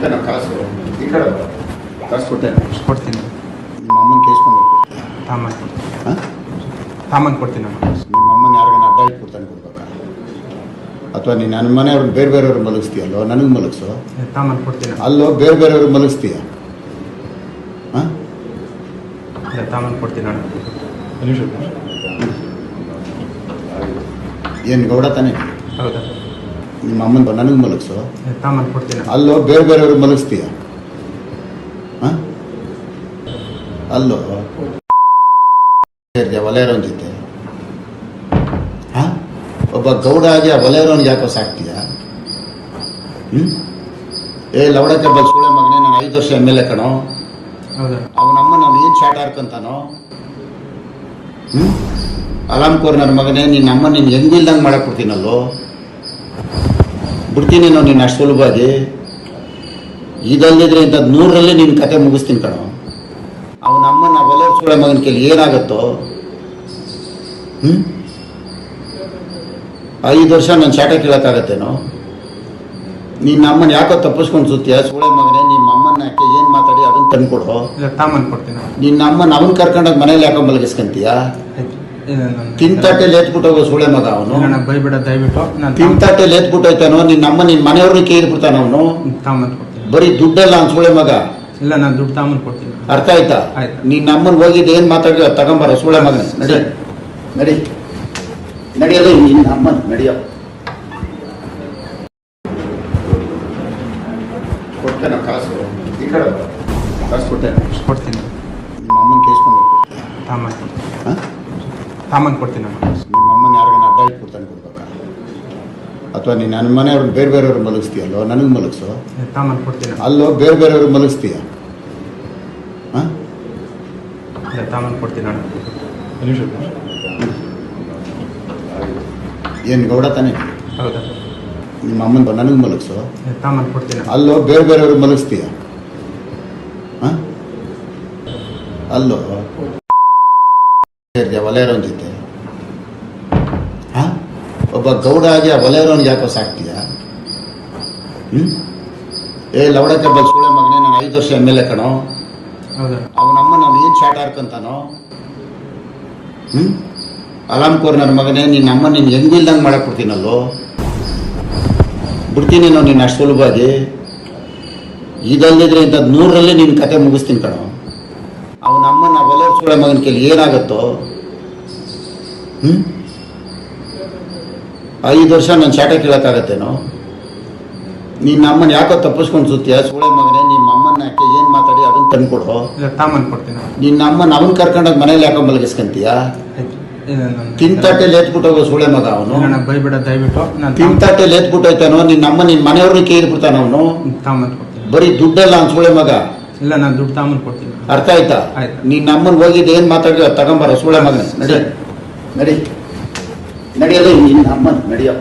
ಕೊಡ್ತೇನೆ ಕಾಸು. ಈ ಕಡೆ ಕಾಸು ಕೊಡ್ತೇನೆ. ಕೊಡ್ತೀನಿ. ನಿಮ್ಮ ಅಮ್ಮನ ಕೇಸ್ಕೊಂಡು ತಾಮನ್ ಹಾಂ? ತಾಮನ್ ಕೊಡ್ತೀನಿ ನಿಮ್ಮ ಅಮ್ಮನ ಯಾರಿಗಾನ ಅಡ್ಡ ಕೊಡ್ತಾನೆ ಕೊಡ್ಬೇಕಾ? ಅಥವಾ ನೀನು ನನ್ನ ಮನೆಯವ್ರನ್ನ ಬೇರೆ ಬೇರೆಯವ್ರು ಮಲಗಿಸ್ತೀಯಲ್ಲೋ? ನನಗೆ ಮಲಗಿಸು? ತಾಮನ್ ಕೊಡ್ತೀನಿ ಅಲ್ಲೋ ಬೇರೆ ಬೇರೆಯವ್ರಿಗೆ ಮಲಗಿಸ್ತೀಯ? ಹಾಂ? ತಾಮನ್ ಕೊಡ್ತೀನಿ ನಾನು ಏನು ಗೌಡ ತಾನೇ? ಹೌದಾ? ನಿಮ್ಮ ಅಮ್ಮನ ನನಗೆ ಮಲಗಿಸು? ಅಲ್ಲೋ ಬೇರೆ ಬೇರೆಯವ್ರಿಗೆ ಮಲಗಿಸ್ತೀಯ? ಹಾಂ? ಅಲ್ಲೋ? ವಲಯರವನ ಜೊತೆ. ಹಾಂ? ಒಬ್ಬ ಗೌಡ ಆಗಿ ಆ ವಲಯರವನಿಗೆ ಯಾಕೋ ಸಾಕ್ತೀಯ? ಹ್ಞೂ ಏ ಲವಡಕ್ಕೆ ಬಲ್ ಸುಳೆ ಮಗನೇ ನಾನು ಐದು ವರ್ಷ ಎಂ ಎಲ್ ಎ ಕಣೋ. ಅವನಮ್ಮ ನಾನು ಏನು ಶಾಟ್ ಆಡ್ಕೊಂತಾನೋ ಹ್ಞೂ ಅಲಾಮ್ ಕೋರ್ ನನ್ನ ಮಗನೇ ನಿನ್ನ ಅಮ್ಮ ನೀನು ಹೆಂಗಿಲ್ದಂಗೆ ಮಾಡಕ್ಕೆ ಕೊಡ್ತೀನಲ್ಲೋ? ಬಿಡ್ತೀನಿ ನಾವು ನೀನು ಅಷ್ಟು ಸುಲಭವಾಗಿ. ಇದಲ್ಲದಿದ್ರೆ ಇಂಥದ್ದು ನೂರರಲ್ಲಿ ನೀನು ಕತೆ ಮುಗಿಸ್ತೀನಿ ಕಣೋ. ಅವನ ಅಮ್ಮನ ಒಲೆ ಸುಳೆ ಮಗನ ಕೇಳಿ ಏನಾಗುತ್ತೋ? ಹ್ಞೂ ಐದು ವರ್ಷ ನಾನು ಚಾಟ ಕೇಳೋಕ್ಕಾಗತ್ತೇನೋ? ನಿನ್ನ ಅಮ್ಮನ ಯಾಕೋ ತಪ್ಪಿಸ್ಕೊಂಡು ಸುತ್ತೀಯ? ಸುಳೆ ಮಗನೇ ನಿಮ್ಮ ಅಮ್ಮನ ಯಾಕೆ ಏನು ಮಾತಾಡಿ ಅದನ್ನ ತಂದ್ಕೊಡು. ಕೊಡ್ತೀನಿ ನಾನು ನಿನ್ನ ಅಮ್ಮನ ಅವನ್ ಕರ್ಕೊಂಡೋಗಿ ಮನೇಲಿ ಯಾಕೋ ಮಲಗಿಸ್ಕಂತೀಯ? ಲೇತ್ಬಿಟ್ಟು ಹೋಗೋ ಸುಳೆ ಮಗ ಅವನು ಬೈಬೇಡ ದಯವಿಟ್ಟು. ನಾನು ತಿಂತಾಟೆ ಲೇತ್ಬಿಟ್ಟೈತಾನೋ ನಿನ್ನ ಮನೆಯವ್ರನ್ನ ಕೇಳ್ಬಿಡ್ತಾನ ಅವನು. ಬರೀ ದುಡ್ಡಲ್ಲ ಅವ್ನು ಸುಳೆ ಮಗ. ಇಲ್ಲ ನಾನು ದುಡ್ಡು ತಾಮನ್ ಕೊಡ್ತೀನಿ. ಅರ್ಥ ಆಯ್ತಾ. ನಿನ್ನ ಅಮ್ಮನ ಹೋಗಿದ್ದು ಏನು ಮಾತಾಡಿದ ತಗೊಂಬಾರ ಸುಳೆ ಮಗನ ನಡಿ. ನಡಿ. ನಡಿಯೋದು ನಿನ್ನ ಅಮ್ಮನ್ ನಡಿಯೋ. ಕೊಡ್ತೇನೆ ಕಾಸು. ಈ ಕಡೆ ಕಾಸು ಕೊಡ್ತೇನೆ. ಕೊಡ್ತೀನಿ. ನಿಮ್ಮ ಅಮ್ಮನ ಕೇಸ್ಕೊಂಡು ತಾಮ ಹಾಂ? ತಾಮನ್ ಕೊಡ್ತೀನಿ ನಿಮ್ಮ ಅಮ್ಮನ ಯಾರಿಗಾನ ಅಡ್ಡ ಇಟ್ಬಿಡ್ತಾನೆ ಕೊಡ್ಬೇಕಾ? ಅಥವಾ ನೀನು ನನ್ನ ಮನೆಯವ್ರನ್ನ ಬೇರೆ ಬೇರೆಯವ್ರು ಮಲಗಿಸ್ತೀಯಲ್ಲೋ? ನನಗೆ ಮಲಗಿಸು? ತಾಮನ್ ಕೊಡ್ತೀನಿ ಅಲ್ಲೋ ಬೇರೆ ಬೇರೆಯವ್ರಿಗೆ ಮಲಗಿಸ್ತೀಯ? ಹಾಂ? ತಾಮನ್ ಕೊಡ್ತೀನಿ ನಾನು ಏನು ಗೌಡ ತಾನೇ? ಹೌದಾ? ನಿಮ್ಮ ಅಮ್ಮನ ನನಗೆ ಮಲಗಿಸು? ತಾಮನ್ ಕೊಡ್ತೀನಿ ಅಲ್ಲೋ ಬೇರೆ ಬೇರೆಯವ್ರಿಗೆ ಮಲಗಿಸ್ತೀಯ? ಹಾಂ? ಅಲ್ಲೋ? ಸೇರಿದೆ ವಲಯರವನ ಜೊತೆ. ಹಾಂ ಒಬ್ಬ ಗೌಡ ಆಗಿ ಆ ವಲಯರವನಿಗೆ ಯಾಕೋ ಸಾಕ್ತೀಯ? ಹ್ಞೂ ಏ ಲವಡಕ್ಕೆ ಬಲ್ ಸುಳೆ ಮಗನೇ ನಾನು ಐದು ವರ್ಷ ಎಂ ಎಲ್ ಎ ಕಣೋ. ಅವನಮ್ಮ ನಾವು ಏನು ಶಾಟ್ ಆಡ್ಕೊಂತಾನೋ ಹ್ಞೂ ಅಲಾಮ್ ಕೋರ್ ನನ್ನ ಮಗನೇ ನಿನ್ನ ಅಮ್ಮ ನೀನು ಹೆಂಗಿಲ್ದಂಗೆ ಮಾಡಕ್ಕೆ ಕೊಡ್ತೀನಲ್ಲೋ ಬಿಡ್ತೀನಿ ನಾವು ನೀನು ಅಷ್ಟು ಸುಲಭವಾಗಿ. ಇದಲ್ಲದಿದ್ರೆ ಇಂಥದ್ದು ನೂರರಲ್ಲಿ ನಿನ್ನ ಕತೆ ಮುಗಿಸ್ತೀನಿ ಕಣೋ. ಅವನ ಅಮ್ಮನ ಒಲೆ ಸೂಳೆ ಮಗನ ಕೇಳಿ ಏನಾಗುತ್ತೋ? ಹ್ಞೂ ಐದು ವರ್ಷ ನಾನು ಶಾಟ ಕೇಳೋಕ್ಕಾಗತ್ತೇನೋ? ನಿನ್ನ ಅಮ್ಮನ ಯಾಕೋ ತಪ್ಪಿಸ್ಕೊಂಡು ಸುತ್ತೀಯ? ಸೂಳೆ ಮಗನೇ ನಿಮ್ಮ ಅಮ್ಮನ ಯಾಕೆ ಏನು ಮಾತಾಡಿ ಅದನ್ನ ತಂದ್ಕೊಡು ಕೊಡ್ತೀನಿ. ನಾನು ನಿನ್ನ ಅಮ್ಮನ ಅವನ್ ಕರ್ಕೊಂಡೋಗಿ ಮನೇಲಿ ಯಾಕೋ ಮಲಗಿಸ್ಕಂತೀಯ? ನಾನು ತಿಂತಾಟೆ ಹೋಗೋ ಸುಳೆ ಮಗ ಅವನು? ನಾನು ಬೈಬಿಡ ದಯವಿಟ್ಟು. ನಾನು ತಿಂತಾಟೆ ಲೇತ್ಬಿಟ್ಟೈತಾನೋ ನಿನ್ನ ಅಮ್ಮ ನಿನ್ನ ಮನೆಯವ್ರನ್ನ ಕೇಳ್ಬಿಡ್ತಾನ ಅವನು? ಬರೀ ದುಡ್ಡಲ್ಲ ಅವ್ನು ಸೂಳೆ ಮಗ? ಇಲ್ಲ ನಾನು ದುಡ್ಡು ತಾಮನ್ ಕೊಡ್ತೀನಿ. ಅರ್ಥ ಆಯ್ತಾ. ನಿನ್ನ ಅಮ್ಮನ್ ಹೋಗಿದ್ದು ಏನ್ ಮಾತಾಡಿ ಅದ್ ತಗೊಂಬಾರ ಸೂಳೆ ಮಗನ. ನಡಿ. ನಡಿ ನಡಿಯೋದು ನಿನ್ನ ಅಮ್ಮನ್ ನಡಿಯೋ